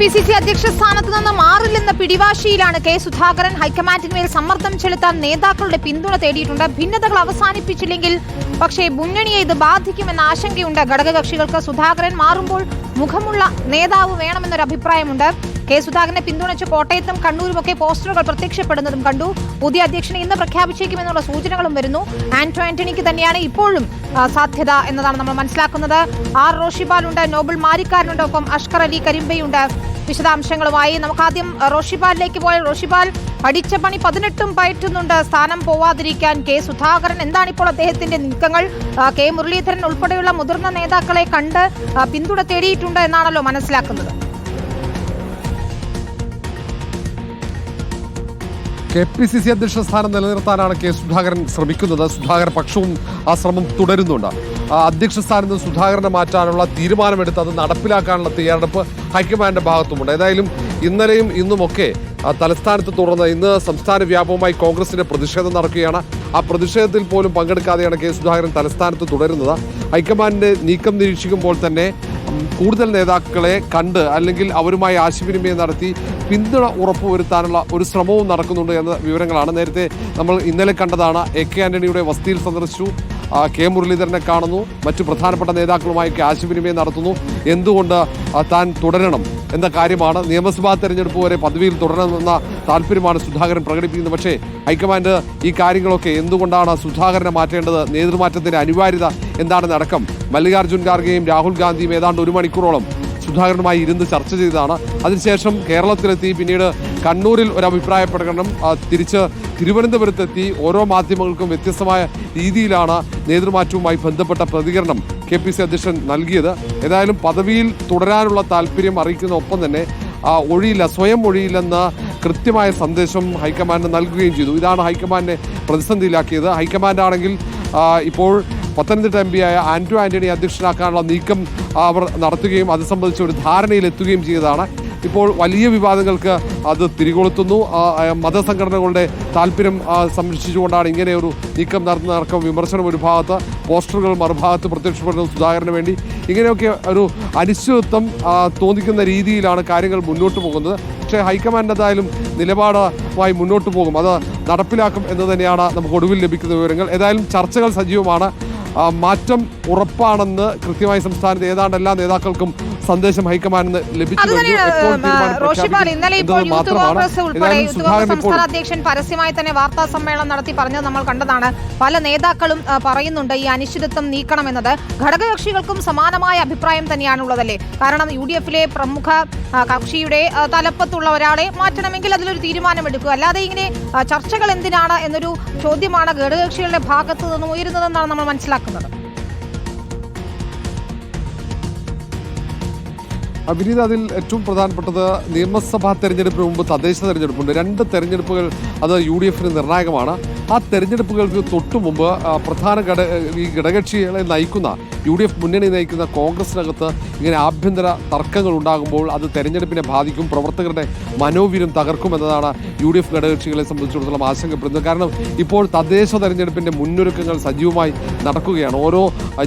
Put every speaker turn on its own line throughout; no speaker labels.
P C C അധ്യക്ഷ സ്ഥാനത്ത് നിന്ന് മാറില്ലെന്ന പിടിവാശിയിലാണ് കെ സുധാകരൻ ഹൈക്കമാൻഡിന്മേൽ സമ്മർദ്ദം ചെലുത്താൻ നേതാക്കളുടെ പിന്തുണ തേടിയിട്ടുണ്ട്. ഭിന്നതകൾ അവസാനിപ്പിച്ചില്ലെങ്കിൽ പക്ഷേ മുന്നണിയെ ഇത് ബാധിക്കുമെന്ന ആശങ്കയുണ്ട്. ഘടകകക്ഷികൾക്ക് സുധാകരൻ മാറുമ്പോൾ മുഖമുള്ള നേതാവ് വേണമെന്നൊരു അഭിപ്രായമുണ്ട്. കെ സുധാകരനെ പിന്തുണച്ച് കോട്ടയത്തും കണ്ണൂരുമൊക്കെ പോസ്റ്ററുകൾ പ്രത്യക്ഷപ്പെടുന്നതും കണ്ടു. പുതിയ അധ്യക്ഷനെ ഇന്ന് പ്രഖ്യാപിച്ചേക്കുമെന്നുള്ള സൂചനകളും വരുന്നു. ആന്റോ ആന്റണിക്ക് തന്നെയാണ് ഇപ്പോഴും സാധ്യത എന്നതാണ് നമ്മൾ മനസ്സിലാക്കുന്നത്. ആർ റോഷിബാലുണ്ട് നോബിൾ മാരിക്കാരനുണ്ട് ഒപ്പം അഷ്കർ അലി കരിമ്പയുണ്ട്. വിശദാംശങ്ങളുമായി നമുക്ക് ആദ്യം ആ, റോഷിപാലിലേക്ക് പോയ റോഷിപാൽ പഠിച്ച പണി പതിനെട്ടും പയറ്റുന്നുണ്ട്. സ്ഥാനം പോവാതിരിക്കാൻ കെ സുധാകരൻ. എന്താണ് ഇപ്പോൾ അദ്ദേഹത്തിന്റെ നീക്കങ്ങൾ? കെ മുരളീധരൻ ഉൾപ്പെടെയുള്ള മുതിർന്ന നേതാക്കളെ കണ്ട് പിന്തുണ തേടിയിട്ടുണ്ട് എന്നാണല്ലോ മനസ്സിലാക്കുന്നത്.
കെ പി സി സി അധ്യക്ഷ സ്ഥാനം നിലനിർത്താനാണ് കെ സുധാകരൻ ശ്രമിക്കുന്നത്. സുധാകരൻ പക്ഷവും ആ ശ്രമം തുടരുന്നുണ്ട്. അധ്യക്ഷ സ്ഥാനത്ത് സുധാകരനെ മാറ്റാനുള്ള തീരുമാനമെടുത്ത് അത് നടപ്പിലാക്കാനുള്ള തയ്യാറെടുപ്പ് ഹൈക്കമാൻഡിന്റെ ഭാഗത്തുമുണ്ട്. ഏതായാലും ഇന്നലെയും ഇന്നുമൊക്കെ തലസ്ഥാനത്ത് തുടർന്ന് ഇന്ന് സംസ്ഥാന വ്യാപകമായി കോൺഗ്രസിന്റെ പ്രതിഷേധം നടക്കുകയാണ്. ആ പ്രതിഷേധത്തിൽ പോലും പങ്കെടുക്കാതെയാണ് കെ സുധാകരൻ തലസ്ഥാനത്ത് തുടരുന്നത്. ഹൈക്കമാൻഡിന്റെ നീക്കം നിരീക്ഷിക്കുമ്പോൾ തന്നെ കൂടുതൽ നേതാക്കളെ കണ്ട് അല്ലെങ്കിൽ അവരുമായി ആശയവിനിമയം നടത്തി പിന്തുണ ഉറപ്പുവരുത്താനുള്ള ഒരു ശ്രമവും നടക്കുന്നുണ്ട് എന്ന വിവരങ്ങളാണ്. നേരത്തെ നമ്മൾ ഇന്നലെ കണ്ടതാണ് എ കെ ആന്റണിയുടെ വസതിയിൽ സന്ദർശിച്ചു. കെ മുരളീധരനെ കാണുന്നു. മറ്റു പ്രധാനപ്പെട്ട നേതാക്കളുമായൊക്കെ ആശയവിനിമയം നടത്തുന്നു. എന്തുകൊണ്ട് താൻ തുടരണം എന്ന കാര്യമാണ്. നിയമസഭാ തെരഞ്ഞെടുപ്പ് വരെ പദവിയിൽ തുടരണമെന്ന താല്പര്യമാണ് സുധാകരൻ പ്രകടിപ്പിക്കുന്നത്. പക്ഷേ ഹൈക്കമാൻഡ് ഈ കാര്യങ്ങളൊക്കെ എന്തുകൊണ്ടാണ് സുധാകരനെ മാറ്റേണ്ടത്? നേതൃമാറ്റത്തിന്റെ അനിവാര്യത എന്താണെന്നടക്കം മല്ലികാർജുൻ ഖാർഗെയും രാഹുൽ ഗാന്ധിയും ഏതാണ്ട് ഒരു മണിക്കൂറോളം സുധാകരനുമായി ഇരുന്ന് ചർച്ച ചെയ്തതാണ്. അതിനുശേഷം കേരളത്തിലെത്തി പിന്നീട് കണ്ണൂരിൽ ഒരു അഭിപ്രായ പ്രകടനം തിരിച്ച് തിരുവനന്തപുരത്തെത്തി ഓരോ മാധ്യമങ്ങൾക്കും വ്യത്യസ്തമായ രീതിയിലാണ് നേതൃമാറ്റവുമായി ബന്ധപ്പെട്ട പ്രതികരണം കെ പി സി അധ്യക്ഷൻ നൽകിയത്. ഏതായാലും പദവിയിൽ തുടരാനുള്ള താല്പര്യം അറിയിക്കുന്ന ഒപ്പം തന്നെ ഒഴിയില്ല സ്വയം ഒഴിയില്ലെന്ന കൃത്യമായ സന്ദേശം ഹൈക്കമാൻഡ് നൽകുകയും ചെയ്തു. ഇതാണ് ഹൈക്കമാൻഡിനെ പ്രതിസന്ധിയിലാക്കിയത്. ഹൈക്കമാൻഡ് ആണെങ്കിൽ ഇപ്പോൾ പത്തനംതിട്ട എം പിയായ ആന്റോ ആന്റണി അധ്യക്ഷനാക്കാനുള്ള നീക്കം അവർ നടത്തുകയും അത് സംബന്ധിച്ച് ഒരു ധാരണയിലെത്തുകയും ചെയ്തതാണ്. ഇപ്പോൾ വലിയ വിവാദങ്ങൾക്ക് അത് തിരികൊളുത്തുന്നു. മതസംഘടനകളുടെ താല്പര്യം സംരക്ഷിച്ചുകൊണ്ടാണ് ഇങ്ങനെ ഒരു നീക്കം നടക്കം വിമർശനം ഒരു ഭാഗത്ത് പോസ്റ്ററുകൾ മറുഭാഗത്ത് പ്രത്യക്ഷപ്പെടുന്നു സുധാകരന് വേണ്ടി. ഇങ്ങനെയൊക്കെ ഒരു അനിശ്ചിതത്വം തോന്നിക്കുന്ന രീതിയിലാണ് കാര്യങ്ങൾ മുന്നോട്ട് പോകുന്നത്. പക്ഷേ ഹൈക്കമാൻഡ് എന്തായാലും നിലപാടുമായി മുന്നോട്ട് പോകും. അത് നടപ്പിലാക്കും എന്ന് തന്നെയാണ് നമുക്ക് ഒടുവിൽ ലഭിക്കുന്ന വിവരങ്ങൾ. ഏതായാലും ചർച്ചകൾ സജീവമാണ്. മാറ്റം ഉറപ്പാണെന്ന് കൃത്യമായി സംസ്ഥാനത്ത് ഏതാണ്ട് എല്ലാ നേതാക്കൾക്കും സന്ദേശം ഹൈക്കമാൻഡിന് ലഭിച്ചു
റോഷിപാൽ ഇന്നലെ ഇപ്പോൾ
എന്നത്
യൂത്ത്
മാത്രമാണ്.
കോൺഗ്രസ് ഉൾപ്പെടെ യൂത്ത് കോൺഗ്രസ് സംസ്ഥാന അധ്യക്ഷൻ പരസ്യമായി തന്നെ വാർത്താ സമ്മേളനം നടത്തി പറഞ്ഞത് നമ്മൾ കണ്ടതാണ്. പല നേതാക്കളും പറയുന്നുണ്ട് ഈ അനിശ്ചിതത്വം നീക്കണം നീക്കണമെന്നത് ഘടകകക്ഷികൾക്കും സമാനമായ അഭിപ്രായം തന്നെയാണുള്ളതല്ലേ? കാരണം യു ഡി എഫിലെ പ്രമുഖ കക്ഷിയുടെ തലപ്പത്തുള്ള ഒരാളെ മാറ്റണമെങ്കിൽ അതിലൊരു തീരുമാനമെടുക്കുക. അല്ലാതെ ഇങ്ങനെ ചർച്ചകൾ എന്തിനാണ് എന്നൊരു ചോദ്യമാണ് ഘടകകക്ഷികളുടെ ഭാഗത്തു നിന്ന് ഉയരുന്നതെന്നാണ് നമ്മൾ മനസ്സിലാക്കുന്നത്.
വിനീത അതിൽ ഏറ്റവും പ്രധാനപ്പെട്ടത് നിയമസഭാ തെരഞ്ഞെടുപ്പിന് മുമ്പ് തദ്ദേശ തെരഞ്ഞെടുപ്പുണ്ട്. രണ്ട് തെരഞ്ഞെടുപ്പുകൾ അത് യു ഡി എഫിന് നിർണായകമാണ്. ആ തെരഞ്ഞെടുപ്പുകൾക്ക് തൊട്ടു മുമ്പ് പ്രധാന ഘട ഈ ഘടകക്ഷികളെ നയിക്കുന്ന യു ഡി എഫ് മുന്നണി നയിക്കുന്ന കോൺഗ്രസിനകത്ത് ഇങ്ങനെ ആഭ്യന്തര തർക്കങ്ങൾ ഉണ്ടാകുമ്പോൾ അത് തെരഞ്ഞെടുപ്പിനെ ബാധിക്കും പ്രവർത്തകരുടെ മനോവീര്യം തകർക്കും എന്നതാണ് യു ഡി എഫ് ഘടകകക്ഷികളെ സംബന്ധിച്ചിടത്തോളം ആശങ്കപ്പെടുന്നത്. കാരണം ഇപ്പോൾ തദ്ദേശ തെരഞ്ഞെടുപ്പിന്റെ മുന്നൊരുക്കങ്ങൾ സജീവമായി നടക്കുകയാണ്. ഓരോ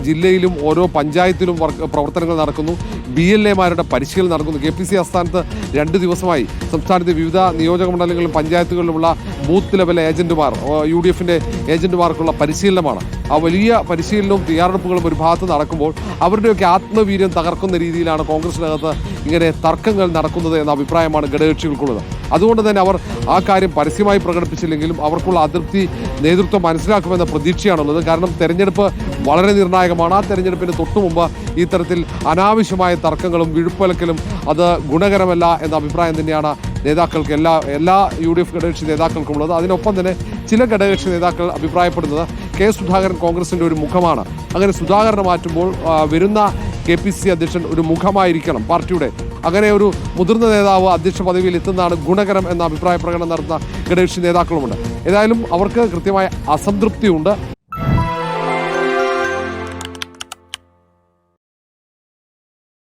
ജില്ലയിലും ഓരോ പഞ്ചായത്തിലും പ്രവർത്തനങ്ങൾ നടക്കുന്നു. ബി എൽ എമാരുടെ പരിശീലനം നടക്കുന്നു. കെ പി സി ആസ്ഥാനത്ത് രണ്ട് ദിവസമായി സംസ്ഥാനത്തെ വിവിധ നിയോജക മണ്ഡലങ്ങളിലും പഞ്ചായത്തുകളിലുമുള്ള ബൂത്ത് ലെവൽ ഏജന്റുമാർ യു ഡി എഫിന്റെ ഏജന്റുമാർക്കുള്ള പരിശീലനമാണ്. ആ വലിയ പരിശീലനവും തയ്യാറെടുപ്പുകളും ഒരു ഭാഗത്ത് നടക്കുമ്പോൾ അവരുടെയൊക്കെ ആത്മവീര്യം തകർക്കുന്ന രീതിയിലാണ് കോൺഗ്രസിനകത്ത് ഇങ്ങനെ തർക്കങ്ങൾ നടക്കുന്നത് എന്ന അഭിപ്രായമാണ് ഘടകകക്ഷികൾക്കുള്ളത്. അതുകൊണ്ട് തന്നെ അവർ ആ കാര്യം പരസ്യമായി പ്രകടിപ്പിച്ചില്ലെങ്കിലും അവർക്കുള്ള അതൃപ്തി നേതൃത്വം മനസ്സിലാക്കുമെന്ന പ്രതീക്ഷയാണുള്ളത്. കാരണം തെരഞ്ഞെടുപ്പ് വളരെ നിർണായകമാണ്. ആ തെരഞ്ഞെടുപ്പിന് തൊട്ടു മുമ്പ് ഇത്തരത്തിൽ അനാവശ്യമായ തർക്കങ്ങളും വിഴുപ്പലക്കലും അത് ഗുണകരമല്ല എന്ന അഭിപ്രായം തന്നെയാണ് നേതാക്കൾക്ക് എല്ലാ എല്ലാ യു ഡി എഫ് ഘടകകക്ഷി നേതാക്കൾക്കുമുള്ളത്. അതിനൊപ്പം തന്നെ ചില ഘടകകക്ഷി നേതാക്കൾ അഭിപ്രായപ്പെടുന്നത് കെ സുധാകരൻ കോൺഗ്രസിന്റെ ഒരു മുഖമാണ്. അങ്ങനെ സുധാകരനെ മാറ്റുമ്പോൾ വരുന്ന കെ പി സി അധ്യക്ഷൻ ഒരു മുഖമായിരിക്കണം പാർട്ടിയുടെ അങ്ങനെ ഒരു മുതിർന്ന നേതാവ് അധ്യക്ഷ പദവിയിൽ എത്തുന്നതാണ് ഗുണകരം എന്ന അഭിപ്രായ പ്രകടനം നടത്തുന്ന ഘടകക്ഷി നേതാക്കളുമുണ്ട്. ഏതായാലും അവർക്ക് കൃത്യമായ അസംതൃപ്തിയുണ്ട്.